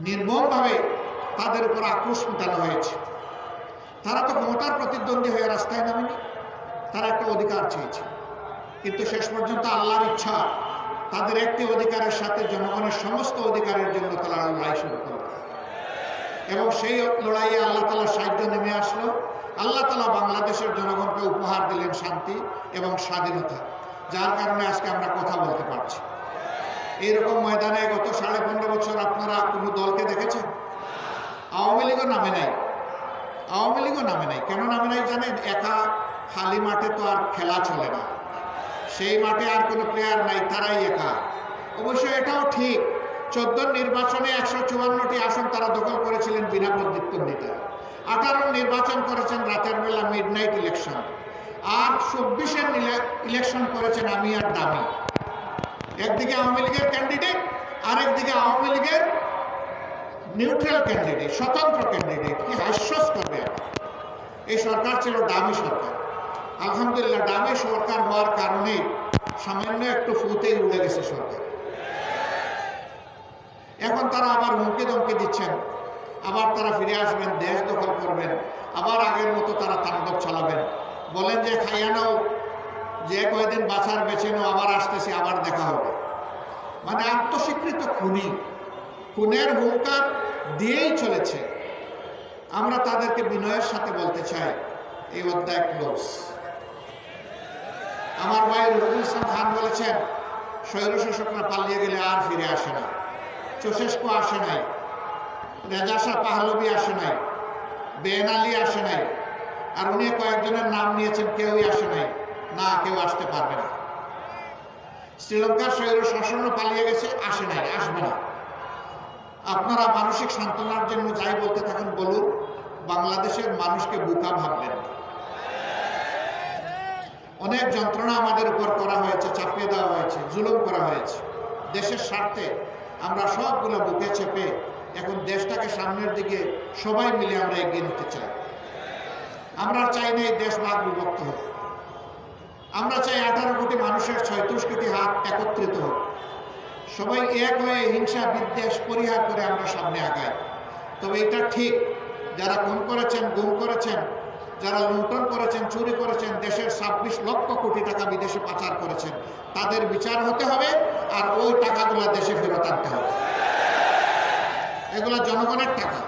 নির্মমভাবে তাদের উপর আক্রোশ মেটানো হয়েছে। তারা তো ক্ষমতার প্রতিদ্বন্দ্বী হয়ে রাস্তায় নামেনি। তারা একটা অধিকার চেয়েছে। কিন্তু শেষ পর্যন্ত আল্লাহর ইচ্ছা, তাদের একটি অধিকারের সাথে জনগণের সমস্ত অধিকারের জন্য তারা লড়াই শুরু করল। এবং সেই লড়াইয়ে আল্লাহ তালার সাহায্য নেমে আসলো। আল্লাহ তালা বাংলাদেশের জনগণকে উপহার দিলেন শান্তি এবং স্বাধীনতা, যার কারণে আজকে আমরা কথা বলতে পারছি। এইরকম ময়দানে গত সাড়ে পনেরো বছর আপনারা কোনো দলকে দেখেছেন? আওয়ামী লীগও নামে নাই। আওয়ামী লীগও নামে নাই। কেন নামে নাই জানেন? একা খালি মাঠে তো আর খেলা চলে না। সেই মাঠে আর কোনো প্লেয়ার নাই, তারাই একা। অবশ্য এটাও ঠিক। চোদ্দ নির্বাচনে একশো চুয়ান্নটি আসন তারা দখল করেছিলেন বিনা প্রতিদ্বন্দ্বিতা আঠারো নির্বাচন করেছেন রাতের বেলা মিড নাইট ইলেকশন আর চব্বিশের ইলেকশন করেছেন আমি আর দামি। একদিকে আওয়ামী লীগের ক্যান্ডিডেট আরেকদিকে আওয়ামী লীগের নিউট্রাল ক্যান্ডিডেট স্বতন্ত্র ক্যান্ডিডেট কি হাস্যস্কর ব্যাপার। এই সরকার ছিল দামি সরকার। আলহামদুলিল্লাহ, দামি সরকার হওয়ার কারণে সামান্য একটু ফুতেই উড়ে গেছে সরকার। এখন তারা আবার হুমকি দমকি দিচ্ছেন। আবার তারা ফিরে আসবেন, দেশ দখল করবেন। আবার আগের মতো তারা তাণ্ডব চালাবেন। বলেন যে, খাইয়া নাও যে কয়দিন বাছার বেছে নাও, আবার আসতেছি, আবার দেখা হবে। মানে আত্মস্বীকৃত খুনি। খুনের হুঙ্কার দিয়েই চলেছে। আমরা তাদেরকে বিনয়ের সাথে বলতে চাই, এই অধ্যায় ক্লোজ। আমার ভাই রুহুল ইসলাম খান বলেছেন স্বৈরশাসকরা পালিয়ে গেলে আর ফিরে আসে না। চোশেস্কো আসে নাই। রেজা শাহ পাহলবি আসে নাই। বেন আলী আসে নাই। আর উনি কয়েকজনের নাম নিয়েছেন, কেউই আসে নাই। না কেউ আসতে পারবে না। শ্রীলঙ্কার স্বৈর শাসনও পালিয়ে গেছে, আসে নাই, আসবে না। আপনারা মানসিক সান্ত্বনার জন্য যাই বলতে থাকেন, বলুন, বাংলাদেশের মানুষকে বোকা ভাববেন অনেক যন্ত্রণা আমাদের উপর করা হয়েছে, চাপিয়ে দেওয়া হয়েছে, জুলুম করা হয়েছে। দেশের স্বার্থে আমরা সবগুলো বুকে চেপে এখন দেশটাকে সামনের দিকে সবাই মিলে আমরা এগিয়ে নিতে চাই। আমরা চাই না এই দেশ ভাগ বিভক্ত হোক। আমরা চাই আঠারো কোটি মানুষের ছয়ত্রিশ কোটি হাত একত্রিত হোক। সবাই এক হয়ে হিংসা, বিদ্বেষ পরিহার করে আমরা সামনে আগাই। তবে এটা ঠিক, যারা খুন করেছেন, গুম করেছেন, যারা লুণ্ঠন করেছেন, চুরি করেছেন, দেশের ছাব্বিশ লক্ষ কোটি টাকা বিদেশে পাচার করেছেন, তাদের বিচার হতে হবে আর ওই টাকাগুলো দেশে ফেরত আনতে হবে। এগুলো জনগণের টাকা।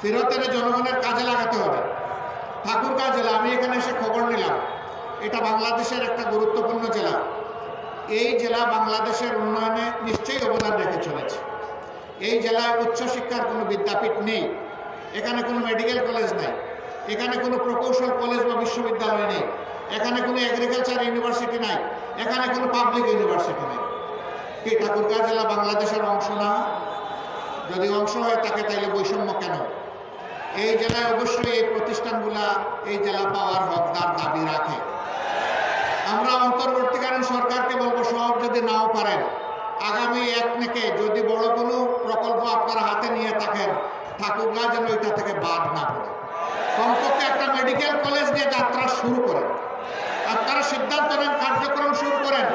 ফেরত এনে জনগণের কাজে লাগাতে হবে। ঠাকুরগাঁ জেলা, আমি এখানে এসে খবর নিলাম। এটা বাংলাদেশের একটা গুরুত্বপূর্ণ জেলা। এই জেলা বাংলাদেশের উন্নয়নে নিশ্চয়ই অবদান রেখে চলেছে। এই জেলায় উচ্চশিক্ষার কোনো বিদ্যাপীঠ নেই। এখানে কোনো মেডিকেল কলেজ নেই। এখানে কোনো প্রকৌশল কলেজ বা বিশ্ববিদ্যালয় নেই। এখানে কোনো এগ্রিকালচার ইউনিভার্সিটি নাই। এখানে কোনো পাবলিক ইউনিভার্সিটি নেই। কি, ঠাকুরগাঁ জেলা বাংলাদেশের অংশ না? যদি অংশ হয় তাকে তাইলে বৈষম্য কেন? এই জেলায় অবশ্যই এই প্রতিষ্ঠানগুলা, এই জেলা পাওয়ার হকদার দাবি রাখে। আমরা অন্তর্বর্তীকালীন সরকারকে বলব, সব যদি নাও পারেন, আগামী এক থেকে যদি বড় কোনো প্রকল্প আপনারা হাতে নিয়ে থাকেন ঠাকুরগা যেন এটা থেকে বাদ না পড়ে। কমপক্ষে একটা মেডিকেল কলেজ দিয়ে যাত্রা শুরু করেন। আপনারা সিদ্ধান্ত নেন, কার্যক্রম শুরু করেন।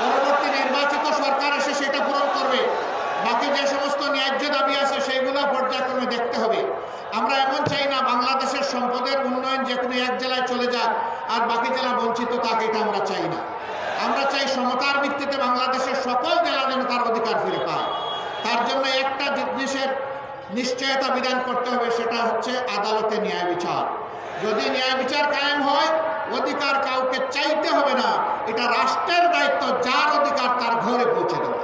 পরবর্তী নির্বাচিত সরকার এসে সেটা পূরণ করবে বাকি যে সমস্ত ন্যায্য দাবি আছে সেইগুলো পর্যায়ক্রমে দেখতে হবে আমরা এমন চাই না বাংলাদেশের সম্পদের উন্নয়ন যে কোনো এক জেলায় চলে যাক আর বাকি জেলা বঞ্চিত তাকে এটা আমরা চাই না আমরা চাই সমতার ভিত্তিতে বাংলাদেশের সকল জেলা যেন তার অধিকার ফিরে পায় তার জন্য একটা জিনিসের নিশ্চয়তা বিধান করতে হবে, সেটা হচ্ছে আদালতে ন্যায় বিচার। যদি ন্যায় বিচার কায়েম হয়, অধিকার কাউকে চাইতে হবে না, এটা রাষ্ট্রের দায়িত্ব, যার অধিকার তার ঘরে পৌঁছে দেওয়া।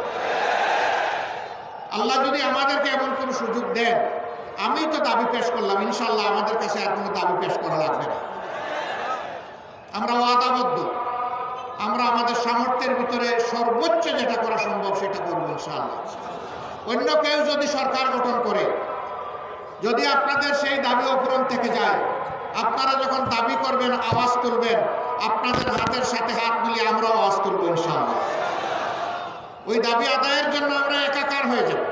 আল্লাহ যদি আমাদেরকে এমন কোনো সুযোগ দেন, আমি তো দাবি পেশ করলাম ইনশাল্লাহ আমাদের কাছে আর কোনো দাবি পেশ করা লাগবে না। আমরা ওয়াদাবদ্ধ, আমরা আমাদের সামর্থ্যের ভিতরে সর্বোচ্চ যেটা করা সম্ভব সেটা করব ইনশাল্লাহ অন্য কেউ যদি সরকার গঠন করে, যদি আপনাদের সেই দাবি অপূরণ থেকে যায়, আপনারা যখন দাবি করবেন, আওয়াজ তুলবেন, আপনাদের হাতের সাথে হাত মিলিয়ে আমরা আওয়াজ তুলব ইনশাল্লাহ ওই দাবি আদায়ের জন্য আমরা একাকার হয়ে যাব।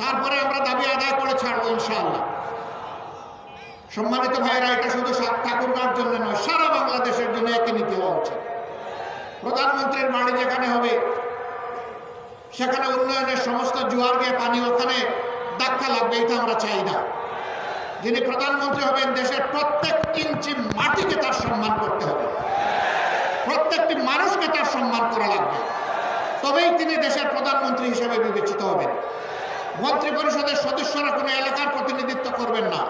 তারপরে আমরা দাবি আদায় করে ছাড়বো ইনশাআল্লাহ। সম্মানিত ভাইরা এটা শুধু ঠাকুরগাঁর জন্য নয়, সারা বাংলাদেশের জন্য একে নীতি হওয়া উচিত প্রধানমন্ত্রীর বাড়ি যেখানে হবে সেখানে উন্নয়নের সমস্ত জোয়ার গিয়ে পানি ওখানে ধাক্কা লাগবে, এটা আমরা চাই না। যিনি প্রধানমন্ত্রী হবেন, দেশের প্রত্যেক ইঞ্চি মাটিকে তার সম্মান করতে হবে। প্রত্যেকটি মানুষকে তার সম্মান করা লাগবে। তবেই তিনি দেশের প্রধানমন্ত্রী হিসেবে বিবেচিত হবেন। মন্ত্রী পরিষদের সদস্যরা কোনো এলাকার প্রতিনিধিত্ব করবেন না।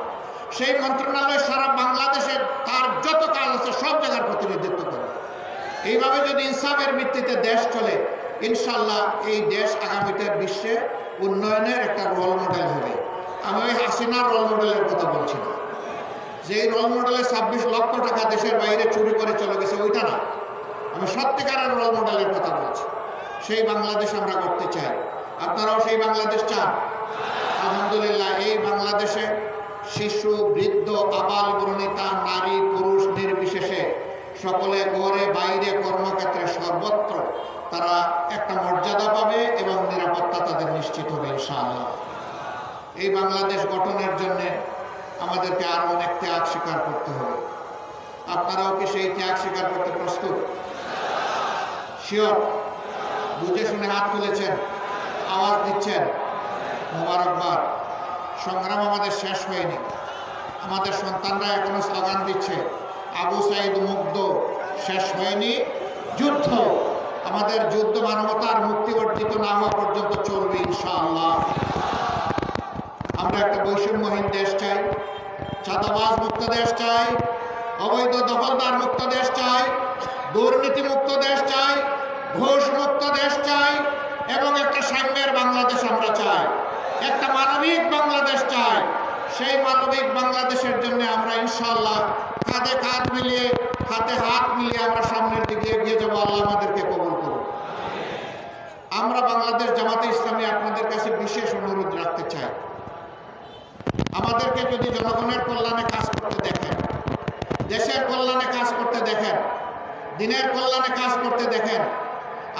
সেই মন্ত্রণালয় সারা বাংলাদেশে তার যত কাজ আছে, সব জায়গার প্রতিনিধিত্ব করবে এইভাবে যদি ইনসাফের ভিত্তিতে দেশ চলে ইনশাল্লাহ এই দেশ আগামীতে বিশ্বে উন্নয়নের একটা রোল মডেল হবে। আমি ওই হাসিনার রোল মডেলের কথা বলছি না। যে রোল মডেলে ছাব্বিশ লক্ষ টাকা দেশের বাইরে চুরি করে চলে গেছে, ওইটা না। আমি সত্যিকারের রোল মডেলের কথা বলছি। সেই বাংলাদেশ আমরা করতে চাই। আপনারাও সেই বাংলাদেশ চান? আলহামদুলিল্লাহ, এই বাংলাদেশে শিশু, বৃদ্ধ, আবাল বর্ণিতা, নারী, পুরুষ নির্বিশেষে সকলে ঘরে বাইরে কর্মক্ষেত্রে সর্বত্র তারা একটা মর্যাদা পাবে এবং নিরাপত্তা তাদের নিশ্চিত হবে, ইনশাআল্লাহ। এই বাংলাদেশ গঠনের জন্য আমাদেরকে আরও অনেক ত্যাগ স্বীকার করতে হবে। আপনারাও কি সেই ত্যাগ স্বীকার করতে প্রস্তুত? শিওর বুঝে শুনে হাত তুলেছেন, আওয়াজ দিচ্ছেন। মোবারকবাদ। সংগ্রাম আমাদের শেষ হয়নি। আমাদের সন্তানরা এখনও স্লোগান দিচ্ছে, আবু সাইদ মুগ্ধ, শেষ হয়নি, যুদ্ধ। আমাদের যুদ্ধ মানবতার মুক্তি অর্জিত না হওয়া পর্যন্ত চলবে ইনশাআল্লাহ। আমরা একটা বৈষম্যহীন দেশ চাই ছাতাবাজ মুক্ত দেশ চাই, অবৈধ দখলদার মুক্ত দেশ চাই দুর্নীতি মুক্ত দেশ চাই ঘোষ মুক্ত দেশ চাই, এবং একটা সাম্যের বাংলাদেশ আমরা চাই। একটা মানবিক বাংলাদেশ চাই। সেই মানবিক বাংলাদেশের জন্য আমরা ইনশাল্লাহ কাঁধে কাঁধ মিলিয়ে হাতে হাত মিলিয়ে আমরা সামনের দিকে এগিয়ে যাব। আল্লাহ করুন আমরা বাংলাদেশ জামাতে ইসলামী আপনাদের কাছে বিশেষ অনুরোধ রাখতে চাই। আমাদেরকে যদি জনগণের কল্যাণে কাজ করতে দেখেন, দেশের কল্যাণে কাজ করতে দেখেন, দিনের কল্যাণে কাজ করতে দেখেন,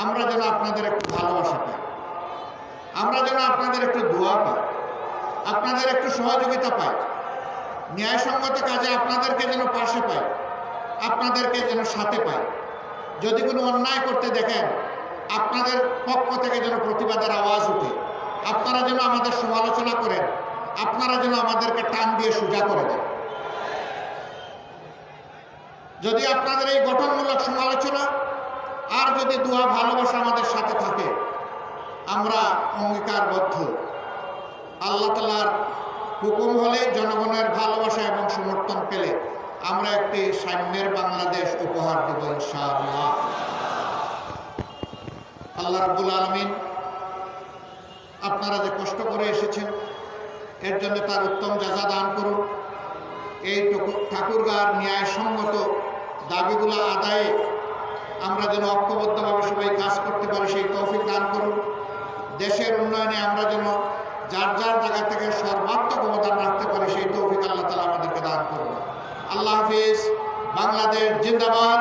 আমরা যেন আপনাদের একটু ভালোবাসা পাই। আমরা যেন আপনাদের একটু দোয়া পাই, আপনাদের একটু সহযোগিতা পাই। ন্যায়সঙ্গত কাজে আপনাদেরকে যেন পাশে পাই, আপনাদেরকে যেন সাথে পাই। যদি কোনো অন্যায় করতে দেখেন আপনাদের পক্ষ থেকে যেন প্রতিবাদের আওয়াজ উঠে। আপনারা যেন আমাদের সমালোচনা করেন। আপনারা যেন আমাদেরকে টান দিয়ে সোজা করে দেন। যদি আপনাদের এই গঠনমূলক সমালোচনা আর যদি দোয়া ভালোবাসা আমাদের সাথে থাকে, আমরা অঙ্গীকারবদ্ধ। আল্লাহ তালার হুকুম হলে জনগণের ভালোবাসা এবং সমর্থন পেলে আমরা একটি সাম্যের বাংলাদেশ উপহার দেব ইনশাআল্লাহ। আল্লাহ রাব্বুল আলমিন আপনারা যে কষ্ট করে এসেছেন, এর জন্য তার উত্তম যাজা দান করুন। এই ঠাকুরগার ন্যায়সঙ্গত দাবিগুলো আদায়ে আমরা যেন ঐক্যবদ্ধভাবে সবাই কাজ করতে পারি, সেই তৌফিক দান করুন। দেশের উন্নয়নে আমরা যেন যার যার জায়গা থেকে সর্বাত্মক অবদান রাখতে পারি, সেই তৌফিক আল্লাহ তালা আমাদেরকে দান করুন। আল্লাহ হাফিজ, বাংলাদেশ জিন্দাবাদ।